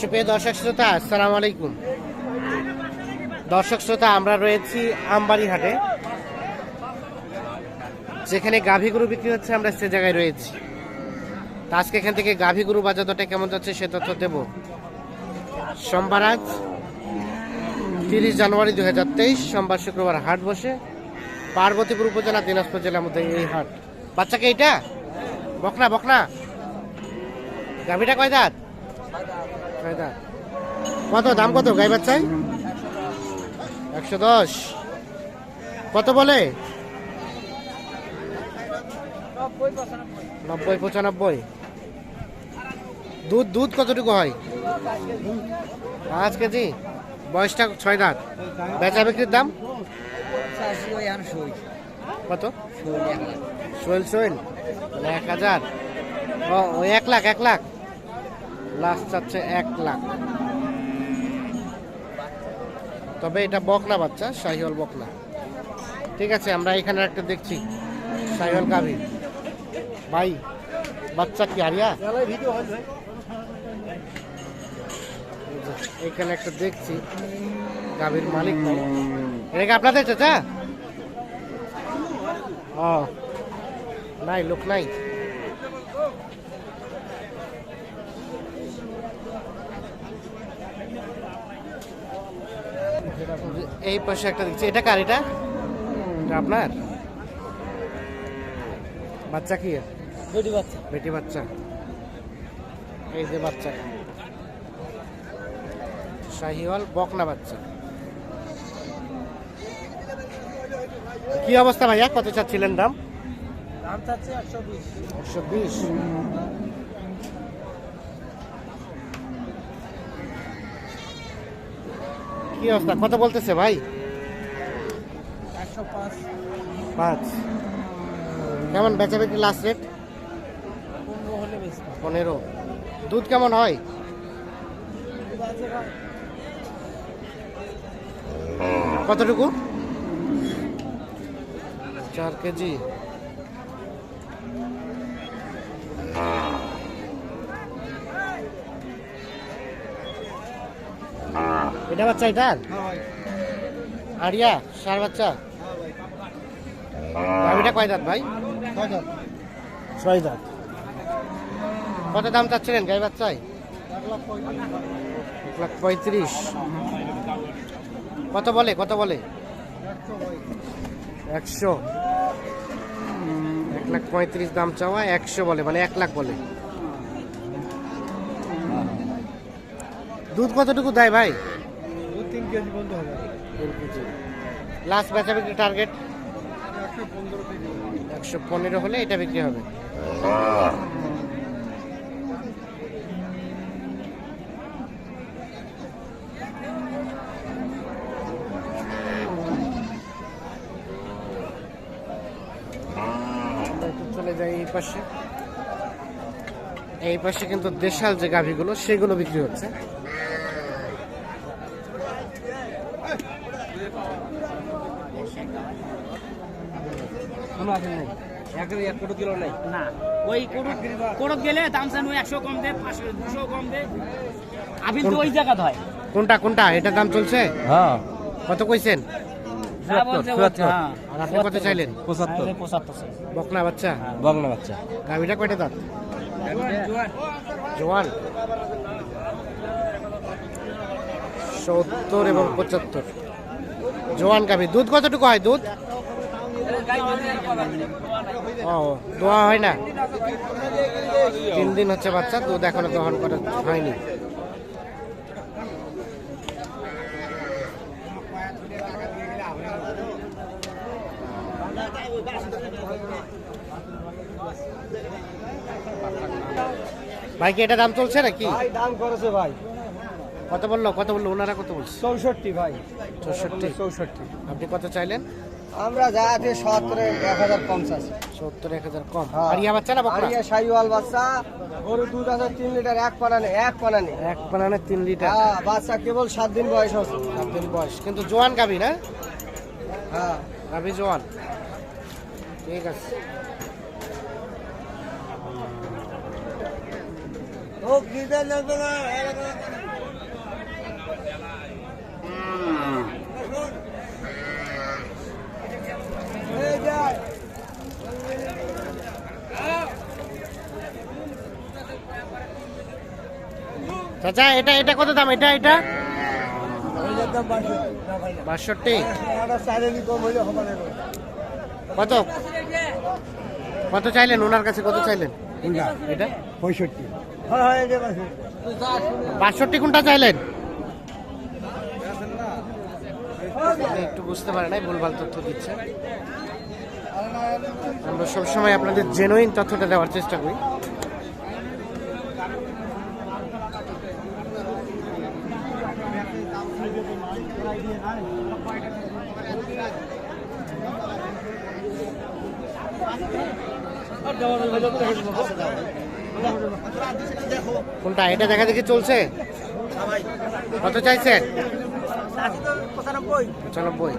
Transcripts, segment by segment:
সুপ্রিয় দর্শক শ্রোতা, আসসালামু আলাইকুম। দর্শক শ্রোতা, আমরা রয়েছি আমবাড়ি হাটে যেখানে গাভী গরু বিক্রি হচ্ছে, আমরা সে জায়গায় রয়েছি। আজকে এখান থেকে গাভী গরু বাজার কেমন যাচ্ছে, সে তথ্য দেব। সোমবার আজ, তিরিশ জানুয়ারি দু হাজার তেইশ, সোমবার শুক্রবার হাট বসে, পার্বতীপুর উপজেলা, দিনাজপুর জেলার মধ্যে এই হাট। বাচ্চাকে এইটা? বকনা বকনা। গাভীটা কয় দাঁত? দাঁত কত, দাম কত? গাই বাচ্চায়? একশো দশ। কত বলে? নব্বই, পঁচানব্বই। দুধ দুধ কতটুকু হয়? পাঁচ কেজি। বয়সটা ছয় দাঁত। বেচা বিক্রির দাম? কত? সোয়েল সোয়েল এক হাজার। ও এক লাখ এক লাখ। লাস্ট চাচ্ছে এক লাখ। তবে এটা বকনা বাচ্চা, শাহিওয়াল বকনা। ঠিক আছে, আমরা এখানে একটা দেখছি, শাহিওয়াল গাভি। ভাই, বাচ্চা কি হারিয়া এখানে একটা দেখছি, গাভীর মালিক এটা কি আপনাদের চাচা? ও, নাই, লোক নাই। এই পাশে একটা দেখছি। এটা কার এটা? আপনার? বাচ্চা কি? দুটি বাচ্চা। বেটি বাচ্চা। এই যে বাচ্চা। শাহিওয়াল বকনা বাচ্চা। কি অবস্থা ভাইয়া? কত চাচ্ছিলেন দাম? দাম চাচ্ছে একশো বিশ। একশো বিশ। কি অবস্থা? কত বলতেছে ভাই? পাঁচ। কেমন বেচা বিক্রি লাস্ট রেট পনেরো। দুধ কেমন হয়? কতটুকু? চার কেজি। এটা বাচ্চা এটার আরিয়া সার বাচ্চা? গাভিটা কয় দাঁত ভাই? ছয় দাঁত। কত দাম চাচ্ছিলেন গাই বাচ্চায়? এক লাখ পঁয়ত্রিশ। কত বলে কত বলে? একশো একশো। এক লাখ পঁয়ত্রিশ দাম চাওয়া একশো বলে মানে এক লাখ বলে। দুধ কতটুকু দেয় ভাই? দু তিন কেজি বলতে লাস্ট বেচা বিক্রি টার্গেট কেজি একশো পনেরো হলে এটা বিক্রি হবে। চলে যাই এই পাশে। এই পাশে কিন্তু দেশাল যে গাভিগুলো, সেগুলো বিক্রি হচ্ছে কোনো আছে নেই এক এক কিলো নেই? না। ওই কোরুট কোরুট গেলে দাম চান ওই একশো কম দে পাঁচশো দুশো কম দে। আবিল তো ওই জায়গা হয়। কোনটা কোনটা? এটা দাম চলছে? হ্যাঁ। কত কইছেন? হ্যাঁ। আপনি কত চাইলেন? পঁচাত্তর। আরে পঁচাত্তর চাই। বকনা বাচ্চা? বাংলা বাচ্চা। গাভিটা কয়টা দাঁত? জোয়ান। সত্তর এবং পঁচাত্তর। জোয়ান গাভি দুধ কতটুকু হয় দুধ? ও, দোয়া হয় না? তিন দিন হচ্ছে বাচ্চা, দুধ এখনও দহন করা হয়নি। ভাই, কি এটা দাম চলছে নাকি? দাম করেছে ভাই। কত বলল? কত বলল? ওনারা কত বলছে? চৌষট্টি ভাই। চৌষট্টি। চৌষট্টি। আপনি কত চাইলেন? আমরা যা আছে সত্তরে এক হাজার কম পঞ্চাশ সত্তর এক হাজার কম। হ্যাঁ। আর বাচ্চা না বকরা? আরিয়া শাহিওয়াল বাচ্চা গরু দুধ আছে তিন লিটার এক পানা নেই এক পানা নেই এক বানানে তিন লিটার। হ্যাঁ বাচ্চা কেবল সাত দিন বয়স হচ্ছে। সাত দিন বয়স। কিন্তু জোয়ান গাবি না? হ্যাঁ। গাবি জোয়ান। ঠিক আছে। ও কি দেন না চাচা এটা এটা কত দাম? এটা এটা? বাষট্টি। কত? কত চাইলেন? ওনার কাছে কত চাইলেন? এটা পঁয়ষট্টি। বাষট্টি কোনটা চাইলেন? একটু বুঝতে পারে নাই, ভুলভাল তথ্য দিচ্ছে আমরা সবসময় আপনাদের জেনুইন তথ্যটা দেওয়ার চেষ্টা করি। কোনটা? এটা দেখা দেখি চলছে? কত চাইছেন? পঁচানব্বই।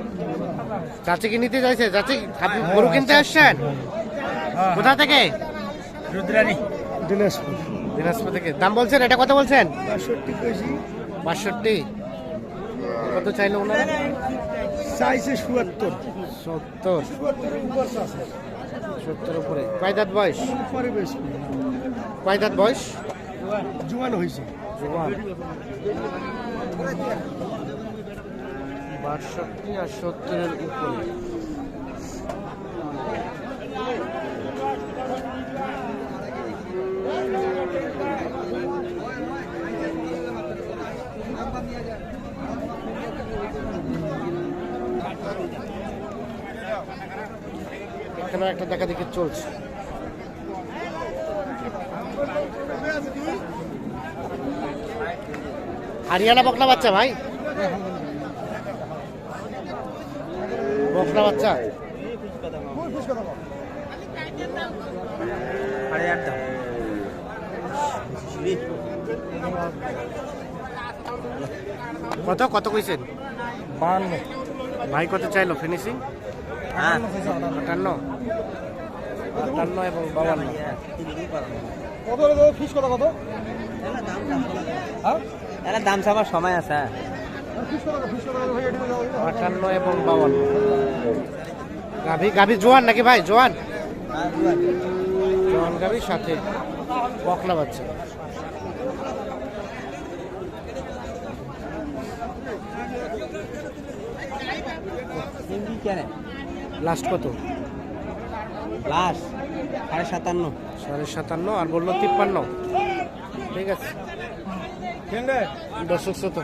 চাচি কি নিতে চাইছে? চাচি আপনি গরু কিনতে আসছেন? কোথা থেকে? রুদ্রাণী। দিনাজপুর। দিনাজপুর থেকে। দাম বলছেন? এটা কত বলছেন? বাষট্টি কত চাইলো ওনারা? চাইছে চুয়াত্তর সত্তর। সত্তর উপরে। কয় দাঁত বয়স? পরে কয় দাঁত বয়স? জোয়ান হয়েছে। জোয়ান। বাষট্টি আর সত্তরের উপরে। এখানে একটা দেখা দেখি চলছে। হারিয়ানা বকনা বাচ্চা ভাই? বকনা বাচ্চা? কত কত কইছেন? বান্ন ভাই কত চাইলো ফিনিশিং আটান্ন? আটান্ন এবং বাবান্ন কত ফিস কত কত? হ্যাঁ? এরা দাম চাবার সময় আছে আটান্ন এবং বাবান্ন গাভি গাভি জোয়ান নাকি ভাই? জোয়ান? জোয়ান গাভির সাথে বকলা বাচ্চা। লাস্ট কত? লাশ সাড়ে সাতান্ন। সাড়ে সাতান্ন আর বলল তিপ্পান্ন। ঠিক আছে। দর্শক শ্রোতা